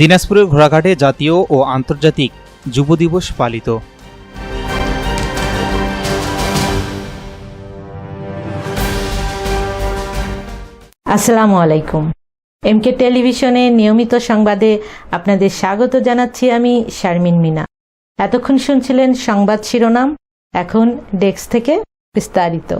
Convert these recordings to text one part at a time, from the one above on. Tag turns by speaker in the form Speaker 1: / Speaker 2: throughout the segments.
Speaker 1: দিনাজপুরের ঘোড়াঘাটে জাতীয় ও আন্তর্জাতিক যুব দিবস পালিত।
Speaker 2: আসসালামু আলাইকুম। এমকে টেলিভিশনে নিয়মিত সংবাদে আপনাদের স্বাগত জানাচ্ছি আমি শারমিন মিনা। এতক্ষণ শুনছিলেন সংবাদ শিরোনাম এখন ডেস্ক থেকে বিস্তারিত।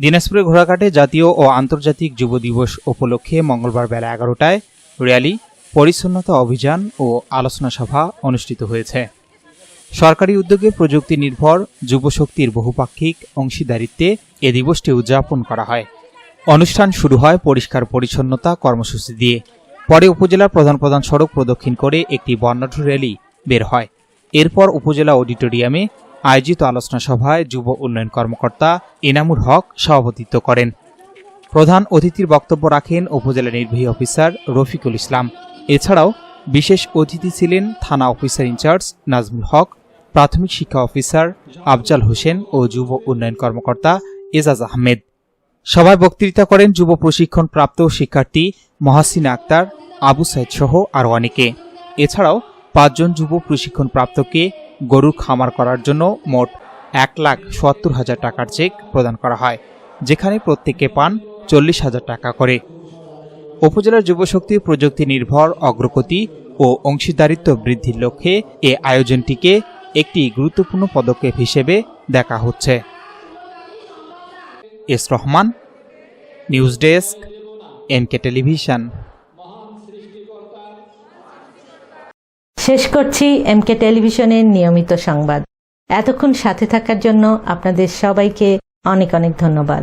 Speaker 1: দিনাজপুরের ঘোড়াঘাটে জাতীয় ও আন্তর্জাতিক যুব দিবস উপলক্ষে মঙ্গলবার বেলা এগারোটায় র্যালি, পরিচ্ছন্নতা অভিযান ও আলোচনা সভা অনুষ্ঠিত হয়েছে। সরকারি উদ্যোগে প্রযুক্তি নির্ভর, যুবশক্তির বহুপাক্ষিক অংশীদারিত্বে এ দিবসটি উদযাপন করা হয়। অনুষ্ঠান শুরু হয় পরিষ্কার পরিচ্ছন্নতা কর্মসূচি দিয়ে। পরে উপজেলার প্রধান প্রধান সড়ক প্রদক্ষিণ করে একটি বর্ণাঢ্য র্যালি বের হয়। এরপর উপজেলা অডিটোরিয়ামে আয়োজিত আলোচনা সভায় যুব উন্নয়ন কর্মকর্তা এনামুর হক সভাপতিত্ব করেন। প্রধান অতিথির বক্তব্য রাখেন উপজেলা নির্বাহী অফিসার রফিকুল ইসলাম। এছাড়াও বিশেষ অতিথি ছিলেন থানা অফিসার ইনচার্জ নাজমুল হক, প্রাথমিক শিক্ষা অফিসার আফজাল হোসেন ও যুব উন্নয়ন কর্মকর্তা এজাজ আহমেদ। সভায় বক্তৃতা করেন যুব প্রশিক্ষণ প্রাপ্ত শিক্ষার্থী মহাসিনা আক্তার, আবু সাইদ সহ আরও অনেকে। এছাড়াও পাঁচজন যুব প্রশিক্ষণ প্রাপ্তকে গরুর খামার করার জন্য মোট এক লাখ সত্তর হাজার টাকার চেক প্রদান করা হয়, যেখানে প্রত্যেকে পান চল্লিশ হাজার টাকা করে। উপজেলার যুবশক্তি প্রযুক্তি নির্ভর, অগ্রগতি ও অংশীদারিত্ব বৃদ্ধির লক্ষ্যে এ আয়োজনটিকে একটি গুরুত্বপূর্ণ পদক্ষেপ হিসেবে দেখা হচ্ছে। S Rahman, news desk NK television.
Speaker 2: শেষ করছি এমকে টেলিভিশনের নিয়মিত সংবাদ। এতক্ষণ সাথে থাকার জন্য আপনাদের সবাইকে অনেক অনেক ধন্যবাদ।